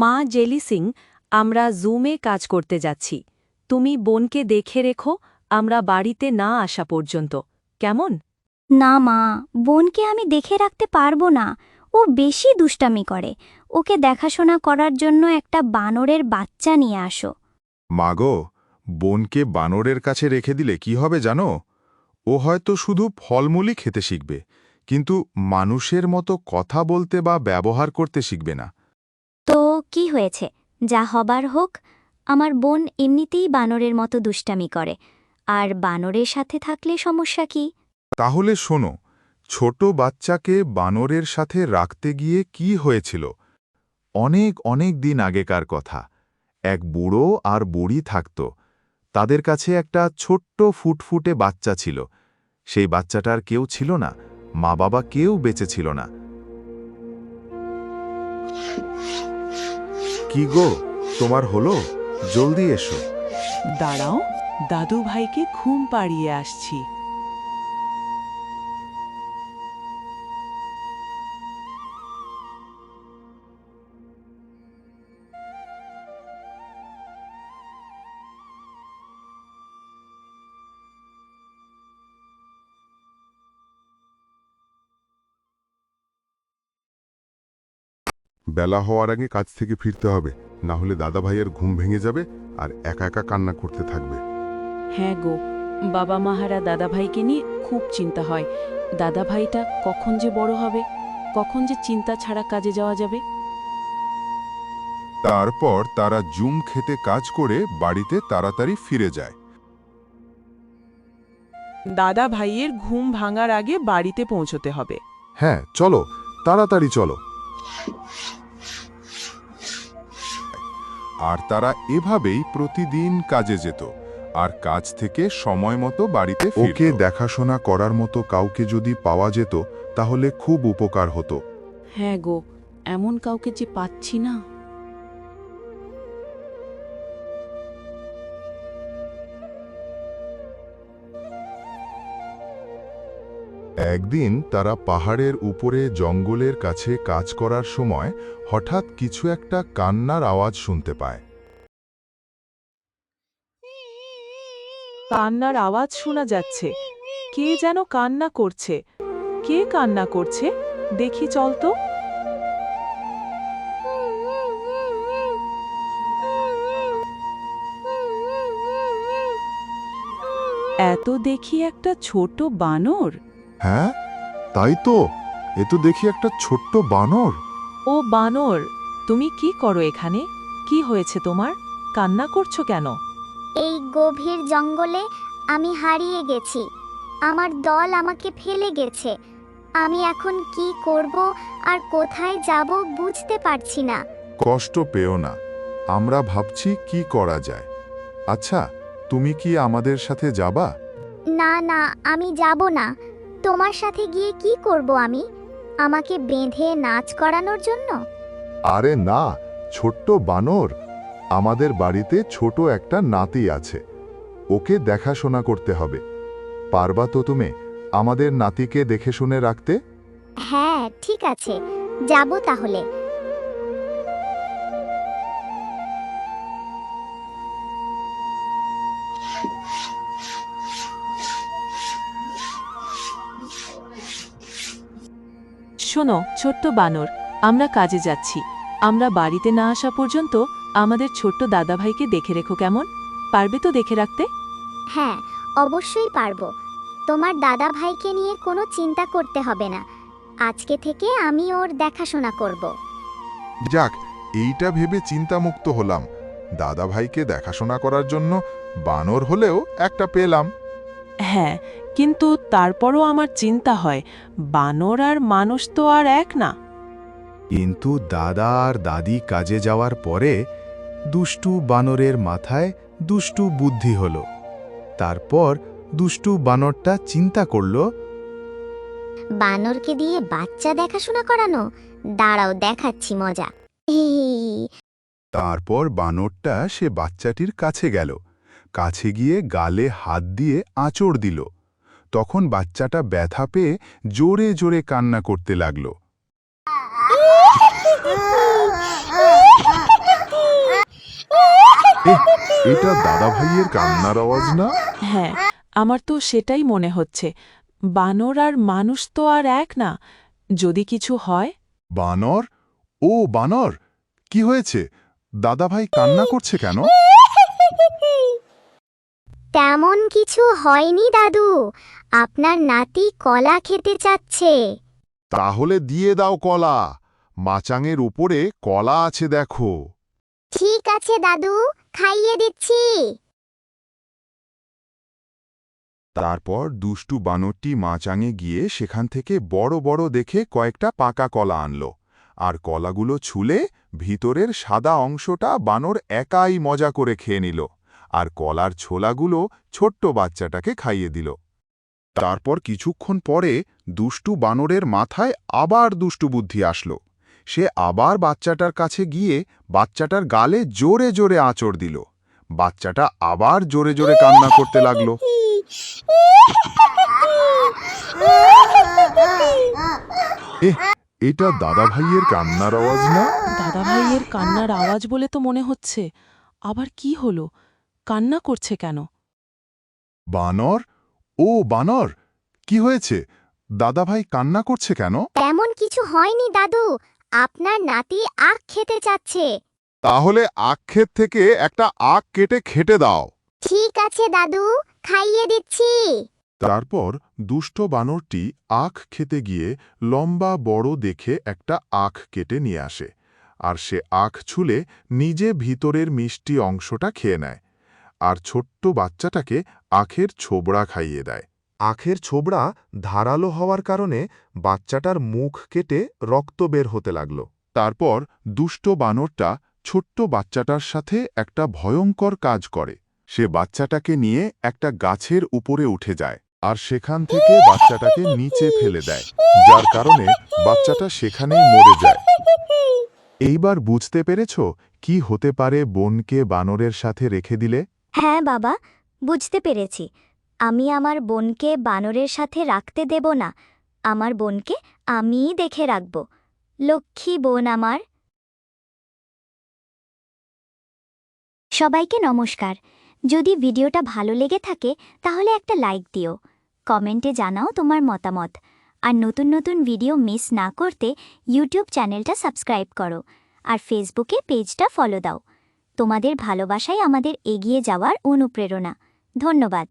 মা জেলি সিং আমরা জুমে কাজ করতে যাচ্ছি। তুমি বোনকে দেখে রেখো আমরা বাড়িতে না আসা পর্যন্ত। কেমন? না মা বোনকে আমি দেখে রাখতে পারব না। ও বেশি দুষ্টামি করে। ওকে দেখাশোনা করার জন্য একটা বানরের বাচ্চা নিয়ে আসো। মাগো বোনকে বানরের কাছে রেখে দিলে কি হবে জানো? ও হয়তো শুধু ফলমূলই খেতে শিখবে কিন্তু মানুষের মতো কথা বলতে বা ব্যবহার করতে শিখবে না। তো কি হয়েছে? যা হবার হোক, আমার বোন এমনিতেই বানরের মতো দুষ্টামি করে। আর বানরের সাথে থাকলে সমস্যা কি? তাহলে শোনো, ছোট বাচ্চাকে বানরের সাথে রাখতে গিয়ে কি হয়েছিল? অনেক অনেক দিন আগেকার কথা। এক বুড়ো আর বুড়ি থাকত। তাদের কাছে একটা ছোট্ট ফুটফুটে বাচ্চা ছিল। সেই বাচ্চাটার কেউ ছিল না মা বাবা কেউ বেঁচে ছিল না। কি গো? তোমার হলো? জলদি এসো। দাঁড়াও দাদু ভাইকে ঘুম পাড়িয়ে আসছি। বেলা হওয়ার আগে কাজ থেকে ফিরতে হবে না হলে দাদা ভাইয়ের ঘুম ভেঙে যাবে আর একা একা কান্না করতে থাকবে। হ্যাঁ গো বাবা মাহারা দাদাভাইকে নিয়ে খুব চিন্তা হয়। দাদাভাইটা কখন যে বড় হবে কখন যে চিন্তা ছাড়া কাজে যাওয়া যাবে? তারপর তারা জুম খেতে কাজ করে বাড়িতে তাড়াতাড়ি ফিরে যায়। দাদা ভাইয়ের ঘুম ভাঙার আগে বাড়িতে পৌঁছতে হবে। হ্যাঁ চলো তাড়াতাড়ি চলো। আর তারা এভাবেই প্রতিদিন কাজে যেত আর কাজ থেকে সময় মতো বাড়িতে ওকে দেখাশোনা করার মতো কাউকে যদি পাওয়া যেত তাহলে খুব উপকার হতো। হ্যাঁ গো এমন কাউকে যে পাচ্ছি না। একদিন তারা পাহাড়ের উপরে জঙ্গলের কাছে কাজ করার সময় হঠাৎ কিছু একটা কান্নার আওয়াজ শুনতে পায়। কান্নার আওয়াজ শোনা যাচ্ছে। কে যেন কান্না করছে। কে কান্না করছে? দেখি চল তো। এত দেখি একটা ছোট বানর। হ্যাঁ? তাই তো। এ তো দেখি একটা ছোট্ট বানর। ও বানর তুমি কি করো এখানে? কি হয়েছে তোমার? কান্না করছ কেন? এই গভীর জঙ্গলে আমি হারিয়ে গেছি। আমার দল আমাকে ফেলে গেছে। আমি এখন কি করব আর কোথায় যাব বুঝতে পারছি না। কষ্ট পেও না। আমরা ভাবছি কি করা যায়। আচ্ছা তুমি কি আমাদের সাথে যাবা? না না আমি যাব না। তোমার সাথে গিয়ে কি করব আমি? আমাকে বেঁধে নাচ করানোর জন্য? আরে না ছোট্ট বানর। আমাদের বাড়িতে ছোট একটা নাতি আছে। ওকে দেখাশোনা করতে হবে। পারবা তো তুমি আমাদের নাতিকে দেখে শুনে রাখতে? হ্যাঁ ঠিক আছে। যাব তাহলে। শোনো ছোট্ট বানর আমরা কাজে যাচ্ছি। আমরা বাড়িতে না আসা পর্যন্ত আমাদের ছোট্ট দাদাভাইকে দেখে রেখো কেমন। পারবে তো দেখে রাখতে? হ্যাঁ অবশ্যই পারব। তোমার দাদা ভাইকে নিয়ে কোনো চিন্তা করতে হবে না। আজকে থেকে আমি ওর দেখাশোনা করব। যাক এইটা ভেবে চিন্তামুক্ত হলাম। দাদা ভাইকে দেখাশোনা করার জন্য বানর হলেও একটা পেলাম। হ্যাঁ কিন্তু তারপরও আমার চিন্তা হয় বানর আর মানুষ তো আর এক না। কিন্তু দাদা আর দাদি কাজে যাওয়ার পরে দুষ্টু বানরের মাথায় দুষ্টু বুদ্ধি হল। তারপর দুষ্টু বানরটা চিন্তা করল বানরকে দিয়ে বাচ্চা দেখাশোনা করানো দাঁড়াও দেখাচ্ছি মজা। তারপর বানরটা সে বাচ্চাটির কাছে গেল কাছে গিয়ে গালে হাত দিয়ে আঁচড় দিল। তখন বাচ্চাটা ব্যথা পেয়ে জোরে জোরে কান্না করতে লাগল। এটা দাদা ভাইয়ের কান্নার আওয়াজ না? হ্যাঁ আমার তো সেটাই মনে হচ্ছে। বানর আর মানুষ তো আর এক না। যদি কিছু হয়? বানর? ও বানর! কি হয়েছে? দাদা ভাই কান্না করছে কেন? তেমন কিছু হয়নি দাদু। আপনার নাতি কলা খেতে চাচ্ছে। তাহলে দিয়ে দাও কলা। মাচাঙের উপরে কলা আছে দেখো। ঠিক আছে দাদু। খাইয়ে দিচ্ছি। তারপর দুষ্টু বানরটি মাচাঙে গিয়ে সেখান থেকে বড় বড় দেখে কয়েকটা পাকা কলা আনল। আর কলাগুলো ছুলে ভিতরের সাদা অংশটা বানর একাই মজা করে খেয়ে নিল। আর কলার ছোলাগুলো ছোট্ট বাচ্চাটাকে খাইয়ে দিল। তারপর কিছুক্ষণ পরে দুষ্টু বানরের মাথায় আবার দুষ্টু বুদ্ধি আসলো। সে আবার বাচ্চাটার কাছে গিয়ে বাচ্চাটার গালে জোরে জোরে আঁচড় দিল। বাচ্চাটা আবার জোরে জোরে কান্না করতে লাগল। এটা দাদা ভাইয়ের কান্নার আওয়াজ না? দাদা ভাইয়ের কান্নার আওয়াজ বলে তো মনে হচ্ছে। আবার কি হলো? কান্না করছে কেন? বানর? ও বানর কি হয়েছে? দাদা ভাই কান্না করছে কেন? তেমন কিছু হয়নি দাদু। আপনার নাতি আখ খেতে চাচ্ছে। তাহলে আখ ক্ষেত থেকে একটা আখ কেটে খেটে দাও। ঠিক আছে দাদু। খাইয়ে দিচ্ছি। তারপর দুষ্ট বানরটি আখ খেতে গিয়ে লম্বা বড় দেখে একটা আখ কেটে নিয়ে আসে। আর সে আখ ছুলে নিজে ভিতরের মিষ্টি অংশটা খেয়ে নেয়। আর ছোট্ট বাচ্চাটাকে আখের ছোবড়া খাইয়ে দেয়। আখের ছোবড়া ধারালো হওয়ার কারণে বাচ্চাটার মুখ কেটে রক্ত বের হতে লাগল। তারপর দুষ্ট বানরটা ছোট্ট বাচ্চাটার সাথে একটা ভয়ঙ্কর কাজ করে। সে বাচ্চাটাকে নিয়ে একটা গাছের উপরে উঠে যায় আর সেখান থেকে বাচ্চাটাকে নিচে ফেলে দেয়, যার কারণে বাচ্চাটা সেখানেই মরে যায়। এইবার বুঝতে পেরেছ কি হতে পারে বোনকে বানরের সাথে রেখে দিলে? হ্যাঁ বাবা, বুঝতে পেরেছি। আমি আমার বোনকে বানরের সাথে রাখতে দেব না। আমার বোনকে আমিই দেখে রাখব। লক্ষ্মী বোন আমার। সবাইকে নমস্কার। যদি ভিডিওটা ভালো লেগে থাকে, তাহলে একটা লাইক দিও। কমেন্টে জানাও তোমার মতামত। আর নতুন নতুন ভিডিও মিস না করতে ইউটিউব চ্যানেলটা সাবস্ক্রাইব করো। আর ফেসবুকে পেজটা ফলো দাও। তোমাদের ভালোবাসাই আমাদের এগিয়ে যাওয়ার অনুপ্রেরণা। ধন্যবাদ।